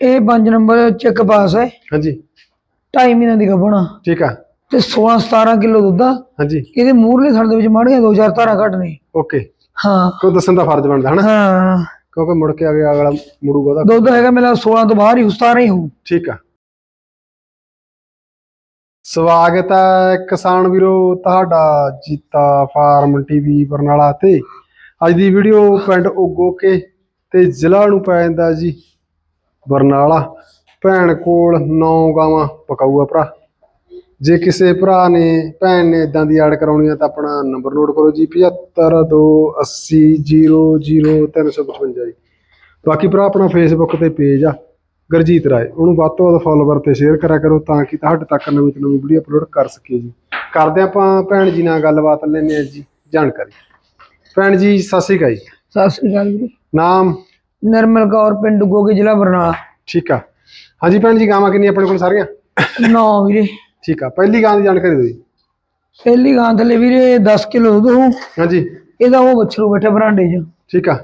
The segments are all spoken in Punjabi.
ਇਹ 5 ਨੰਬਰ ਚੈੱਕ ਪਾਸ ਹੈ। ਹਾਂਜੀ। 2.5 ਮਹੀਨਿਆਂ ਦੀ ਗੱਭਣਾ ਠੀਕ ਆ। ਤੇ 16 17 ਕਿਲੋ ਦੁੱਧ ਆ। ਹਾਂਜੀ। ਇਹਦੇ ਮੂਹਰਲੇ ਥਣ ਦੇ ਵਿੱਚ ਮਾੜੀਆਂ 2000 ਧਾਰਾਂ ਘੱਟ ਨੇ ਓਕੇ। ਹਾਂ। ਕੋ ਦੱਸਣ ਦਾ ਫਰਜ਼ ਬਣਦਾ ਹਨਾ? ਹਾਂ। ਕਿਉਂਕਿ ਮੁੜ ਕੇ ਅਗੇ ਅਗਲਾ ਮੁੜੂਗਾ ਉਹਦਾ ਦੁੱਧ ਹੈਗਾ ਮੇਰਾ 16 ਤੋਂ ਬਾਹਰ ਹੀ 17 ਹੀ ਹੋਊ। ਠੀਕ ਆ। ਸਵਾਗਤ ਹੈ ਕਿਸਾਨ ਵੀਰੋ ਤੁਹਾਡਾ ਜੀਤਾ ਫਾਰਮ ਟੀਵੀ ਬਰਨਾਲਾ ਤੇ। ਅੱਜ ਦੀ ਵੀਡੀਓ ਪਿੰਡ ਉਗੋਕੇ ਤੇ ਜ਼ਿਲ੍ਹਾ ਨੂੰ ਪੈ ਜਾਂਦਾ ਜੀ। ਬਰਨਾਲਾ ਭੈਣ ਕੋਲ 9 ਗਾਵਾਂ ਪਕਾਊਆ ਭਰਾ। ਜੇ ਕਿਸੇ ਭਰਾ ਨੇ ਭੈਣ ਨੇ ਇਦਾਂ ਦੀ ਐਡ ਕਰਾਉਣੀ ਆ ਤਾਂ ਆਪਣਾ ਨੰਬਰ ਨੋਟ ਕਰੋ ਜੀ 7528000355 ਜੀ। ਬਾਕੀ ਭਰਾ ਆਪਣਾ ਫੇਸਬੁੱਕ ਤੇ ਪੇਜ ਆ ਗੁਰਜੀਤ ਰਾਏ ਉਹਨੂੰ ਵੱਧ ਤੋਂ ਵੱਧ ਫੋਲੋਵਰ ਤੇ ਸ਼ੇਅਰ ਕਰਿਆ ਕਰੋ ਤਾਂ ਕਿ ਤੁਹਾਡੇ ਤੱਕ ਨਵੀਂ ਤੋਂ ਨਵੀਂ ਵੀਡੀਓ ਅਪਲੋਡ ਕਰ ਸਕੀਏ ਜੀ। ਕਰਦੇ ਆਪਾਂ ਭੈਣ ਜੀ ਨਾਲ ਗੱਲਬਾਤ ਲੈਂਦੇ ਆ ਜੀ ਜਾਣਕਾਰੀ। ਭੈਣ ਜੀ ਸਤਿ ਸ਼੍ਰੀ ਅਕਾਲ ਜੀ। ਸਤਿ ਸ੍ਰੀ ਅਕਾਲ ਜੀ ਨਾਮ? ਨਰਮਲ ਕੌਰ ਪਿੰਡ ਗੋਗੇ ਜ਼ਿਲ੍ਹਾ ਬਰਨਾਲਾ। ਠੀਕ ਆ। ਹਾਂਜੀ ਭੈਣ ਜੀ ਗਾਵਾਂ ਕਿੰਨੀਆਂ ਆਪਣੇ ਕੋਲ ਸਾਰੀਆਂ? ਨੌ ਵੀਰੇ। ਠੀਕ ਆ। ਪਹਿਲੀ ਗਾਂ ਦੀ ਜਾਣਕਾਰੀ ਦਿਓ ਜੀ। ਪਹਿਲੀ ਗਾਂ ਥੱਲੇ ਵੀਰੇ 10 ਕਿਲੋ ਦੁੱਧ ਹੋਊ। ਹਾਂਜੀ। ਇਹਦਾ ਉਹ ਬੱਛਰੂ ਬੈਠਾ ਬਰਾਂਡੇ 'ਚ। ਠੀਕ ਆ।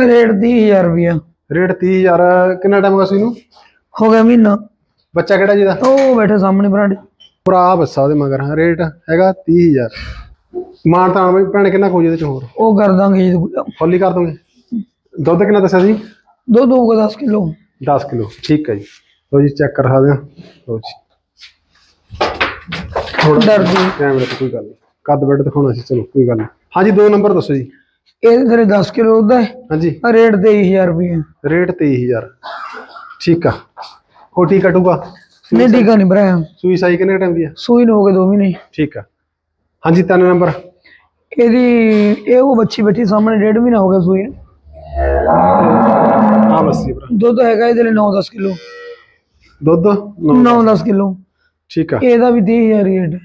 ਰੇਟ 30000 ਰੁਪਇਆ ਰੇਟ 30000 ਕਿੰਨਾ ਟਾਈਮ ਹੋ ਗਿਆ ਸੀ ਇਹਨੂੰ? ਹੋ ਗਿਆ ਮਹੀਨਾ। ਬੱਚਾ ਕਿਹੜਾ ਜਿਹਦਾ ਉਹ ਬੈਠਾ ਸਾਹਮਣੇ ਬਰਾਂਡੇ। ਭਰਾ ਬੱਸਾ ਉਹਦੇ ਮਗਰ ਹਾਂ ਰੇਟ ਹੈਗਾ 30000 ਮਾਨ ਤਾਂ ਭੈਣ ਕਿੰਨਾ ਖੋਜ ਇਹਦੇ ਚ ਹੋਰ? ਉਹ ਕਰ ਦਾਂਗੇ ਜੀ। ਫੁੱਲੀ ਕਰ ਦੋਗੇ? ਦੁੱਧ ਕਿੰਨਾ ਦੱਸਿਆ ਸੀ? ਦੁੱਧ ਹੋਊਗਾ 10 ਕਿਲੋ। 10 ਕਿਲੋ ਠੀਕ ਹੈ ਜੀ। ਲਓ ਜੀ ਚੈੱਕ ਕਰ ਹਾਂ। ਲਓ ਜੀ। ਥੋੜਾ ਡਰਦੀ ਕੈਮਰੇ ਤੇ ਕੋਈ ਗੱਲ ਨਹੀਂ। ਕੱਦ ਬੈੱਡ ਦਿਖਾਉਣਾ ਸੀ ਚਲੋ ਕੋਈ ਗੱਲ ਨਹੀਂ। ਹਾਂਜੀ ਦੋ ਨੰਬਰ ਦੱਸੋ ਜੀ। ਇਹਦੇ ਥੱਲੇ 10 ਕਿਲੋ ਦੁੱਧ ਹੈ। ਹਾਂਜੀ। ਰੇਟ 23000 ਰੁਪਇਆ ਰੇਟ 23000 ਠੀਕ ਆ। ਕੋਟੀ ਕਟੂਗਾ ਨਹੀਂ ਟੀਕਾ ਨਹੀਂ ਭਰਾਇਆ। ਸੂਈ ਸਾਈ ਕਿੰਨੇ ਟਾਈਮ ਦੀ ਆ? ਸੂਈ ਨੂੰ ਹੋ ਗਏ 2 ਮਹੀਨੇ। ਠੀਕ ਆ। ਹਾਂਜੀ ਤਿੰਨ ਨੰਬਰ। ਇਹਦੀ ਇਹ ਉਹ ਬੱਚੀ ਬੈਠੀ ਸਾਹਮਣੇ ਡੇਢ ਮਹੀਨਾ ਹੋ ਗਿਆ ਸੂਈ ਨੂੰ। ਆ ਬੱਸੀ ਭਰਾ। ਦੁੱਧ ਹੈਗਾ ਇਹਦੇ ਲਈ 9-10 ਕਿਲੋ। ਦੁੱਧ? ਨੌ। 9-10 ਕਿਲੋ। ਠੀਕ ਆ। ਇਹਦਾ ਵੀ 30000 ਰੇਟ।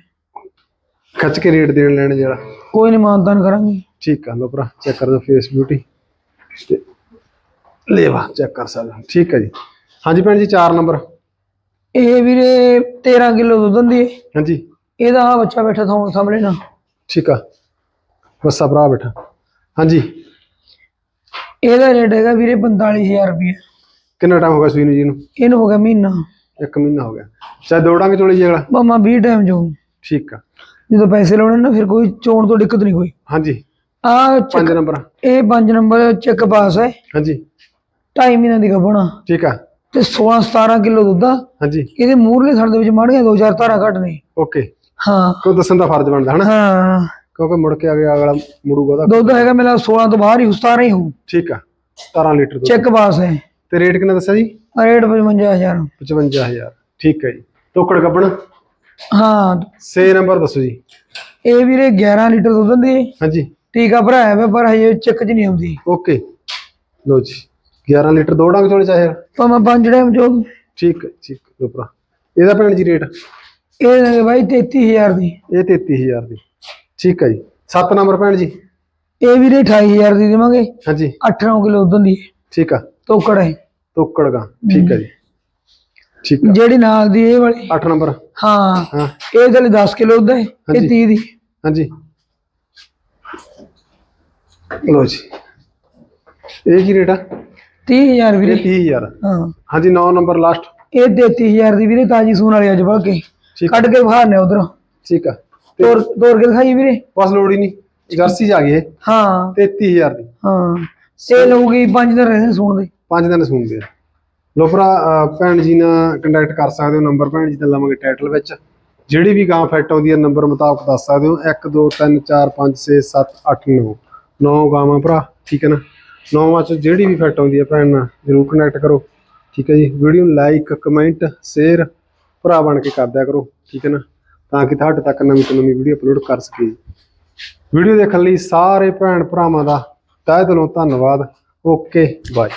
ਖੱਚ ਕੇ ਰੇਟ ਦੇਣ ਲੈਣ ਜਿਹੜਾ ਕੋਈ ਨਹੀਂ ਮਾਨਤਾਨ ਕਰਾਂਗੇ। ਠੀਕ ਆ ਲੋ ਭਰਾ ਚੈੱਕ ਕਰ ਦਿਓ ਫੇਸ ਬਿਊਟੀ ਤੇ ਲੇਵਾ ਚੈੱਕ ਕਰ ਸਕਦੇ ਹੋ। ਠੀਕ ਹੈ ਜੀ। ਹਾਂਜੀ ਭੈਣ ਜੀ 4 ਨੰਬਰ। ਇਹ ਵੀਰੇ 13 ਕਿਲੋ ਦੁੱਧ ਦਿੰਦੀ ਹੈ ਹਾਂਜੀ। ਇਹਦਾ ਆ ਬੱਚਾ ਬੈਠਾ ਥਾਂ ਸਾਹਮਣੇ ਨਾ ਠੀਕ ਆ। ਬੱਸਾ ਭਰਾ ਬੈਠਾ। ਹਾਂਜੀ। ਇਹਦਾ ਰੇਟ ਹੈਗਾ ਵੀਰੇ 45000 ਰੁਪਏ ਕਿੰਨਾ ਟਾਈਮ ਹੋ ਗਿਆ ਸੂਈ ਨੂੰ ਜੀ ਨੂੰ? ਇਹਨੂੰ ਹੋ ਗਿਆ ਮਹੀਨਾ। ਇੱਕ ਮਹੀਨਾ ਹੋ ਗਿਆ। ਚਾਹੇ ਦੋ ਡਾਂਗੇ ਚੋਲੀ ਜੀ ਅਗਲਾ ਮਾਮਾ 20 ਟਾਈਮ ਜੋ ਠੀਕ ਆ। ਜਦੋਂ ਪੈਸੇ ਲਾਉਣੇ ਨਾ ਫਿਰ ਕੋਈ ਚੋਣ ਤੋਂ ਦਿੱਕਤ ਨਹੀਂ ਕੋਈ ਹਾਂਜੀ। ਆ 5 ਨੰਬਰ ਇਹ 5 ਨੰਬਰ ਚੈੱਕ ਪਾਸ ਹੈ। ਹਾਂਜੀ। 2.5 ਮਹੀਨਿਆਂ ਦੀ ਗੱਭਣਾ ਠੀਕ ਆ। ਤੇ 16 17 ਕਿਲੋ ਦੁੱਧ ਆ। ਹਾਂਜੀ। ਇਹਦੇ ਮੂਹਰਲੇ ਥਣ ਦੇ ਵਿੱਚ ਮਾੜੀਆਂ 2000 ਧਾਰਾਂ ਘੱਟ ਨੇ। ਓਕੇ। ਹਾਂ। ਕੋ ਦੱਸਣ ਦਾ ਫਰਜ਼ ਬਣਦਾ ਹਨਾ? ਹਾਂ। ਕਿਉਂਕਿ ਮੁੜ ਕੇ ਅਗੇ ਅਗਲਾ ਮੁੜੂਗਾ ਉਹਦਾ ਦੁੱਧ ਹੈਗਾ ਮੇਰਾ 16 ਤੋਂ ਬਾਹਰ ਹੀ 17 ਹੀ ਹੋਊ। ਠੀਕ ਆ 17 ਲੀਟਰ ਦੁੱਧ। ਚੈੱਕ ਪਾਸ ਹੈ। ਤੇ ਰੇਟ ਕਿੰਨਾ ਦੱਸਿਆ ਜੀ? ਰੇਟ 55000 55000 ਠੀਕ ਹੈ ਜੀ। ਤੋਕੜ ਗੱਬਣ? ਹਾਂ। 6 ਨੰਬਰ ਦੱਸੋ ਜੀ। ਇਹ ਵੀਰੇ 11 ਲੀਟਰ ਦੁੱਧ ਦਿੰਦੀ ਹੈ। ਹਾਂਜੀ। ਟੀਕਾ ਭਰਾਇਆ ਵਾ ਪਰ ਹਜੇ ਚੱਕ ਚ ਨਹੀਂ ਆਉਂਦੀ। ਓਕੇ। ਲੋ ਜੀ 11 ਲੀਟਰ ਦੋ ਡੰਗ ਚੋਲੇ ਚਾਹੇ। ਭਾਵੇਂ ਪੰਜ ਟਾਈਮ ਜੋ ਠੀਕ ਹੈ ਠੀਕ ਲੋ ਭਰਾ। ਇਹਦਾ ਭੈਣ ਜੀ ਰੇਟ? ਇਹ ਬਾਈ 33000 ਦੀ। ਇਹ 33000 ਦੀ। ਠੀਕ ਹੈ ਜੀ। 7 ਨੰਬਰ ਭੈਣ ਜੀ। ਇਹ ਵੀਰੇ 28000 ਦੀ ਦੇਵਾਂਗੇ। ਹਾਂਜੀ। 8-9 ਕਿਲੋ ਦੁੱਧ ਦੀ। ਠੀਕ ਆ। ਤੋਕੜ ਹੈ। ਤੋਕੜ ਗਾ। ਠੀਕ ਹੈ ਜੀ। ਠੀਕ ਆ। ਜਿਹੜੀ ਨਾਲ ਦੀ ਇਹ ਵਾਲੀ। 8 ਨੰਬਰ। ਹਾਂ। ਇਹ ਥੱਲੇ 10 ਕਿਲੋ ਦੁੱਧ ਹੈ। ਇਹ ਹਾਂਜੀ। 30 ਦੀ। ਹਾਂਜੀ। ਲੋ ਜੀ। ਇਹ ਕੀ ਰੇਟ ਆ? 30000 ਇਹ ਵੀਰੇ 30000 ਹਾਂ। ਹਾਂਜੀ 9 ਨੰਬਰ ਲਾਸਟ ਇਹ 33000 ਦੀ ਵੀਰੇ ਤਾਜੀ ਸੂਣ ਵਾਲੀ ਅੱਜ ਬਲ ਕੇ ਠੀਕ ਕੱਢ ਕੇ ਬਾਹਰ ਉਧਰ। ਠੀਕ ਆ। ਤੋਰ ਤੋਰ ਕੇ ਦਿਖਾਈ ਵੀਰੇ? ਬਸ ਲੋੜ ਹੀ ਨਹੀਂ। ਜਰਸੀ ਜਾ ਇਹ। ਹਾਂ। 33000 ਦੀ। ਹਾਂ। ਇਹ ਲਊਗੀ 5 ਦਿਨ ਰਹਿੰਦੇ ਸੂਣ ਦੇ। ਪੰਜ ਦਿਨ ਸੁਣਦੇ ਆ ਲੋ ਭਰਾ ਭੈਣ ਜੀ ਨਾਲ ਕੰਟੈਕਟ ਕਰ ਸਕਦੇ ਹੋ ਨੰਬਰ ਭੈਣ ਜੀ ਦਾ ਲਵਾਂਗੇ ਟਾਈਟਲ ਵਿੱਚ। ਜਿਹੜੀ ਵੀ ਗਾਂ ਫਿੱਟ ਆਉਂਦੀ ਹੈ ਨੰਬਰ ਮੁਤਾਬਕ ਦੱਸ ਸਕਦੇ ਹੋ। 1 2 3 4 5 6 7 8 9 ਨੌ ਗਾਵਾਂ ਭਰਾ ਠੀਕ ਹੈ ਨਾ? ਨੌਵਾਂ ਚ ਜਿਹੜੀ ਵੀ ਫਿੱਟ ਆਉਂਦੀ ਹੈ ਭੈਣ ਨਾਲ ਜਰੂਰ ਕਨੈਕਟ ਕਰੋ। ਠੀਕ ਹੈ ਜੀ। ਵੀਡੀਓ ਨੂੰ ਲਾਈਕ ਕਮੈਂਟ ਸ਼ੇਅਰ ਭਰਾ ਬਣ ਕੇ ਕਰ ਦਿਆ ਕਰੋ। ਠੀਕ ਹੈ ਨਾ? ਤਾਂ ਕਿ ਤੁਹਾਡੇ ਤੱਕ ਨਵੀਂ ਤੋਂ ਨਵੀਂ ਵੀਡੀਓ ਅਪਲੋਡ ਕਰ ਸਕੀਏ। ਵੀਡੀਓ ਦੇਖਣ ਲਈ ਸਾਰੇ ਭੈਣ ਭਰਾਵਾਂ ਦਾ ਤਹਿ ਦਿਲੋਂ ਧੰਨਵਾਦ। Okay bye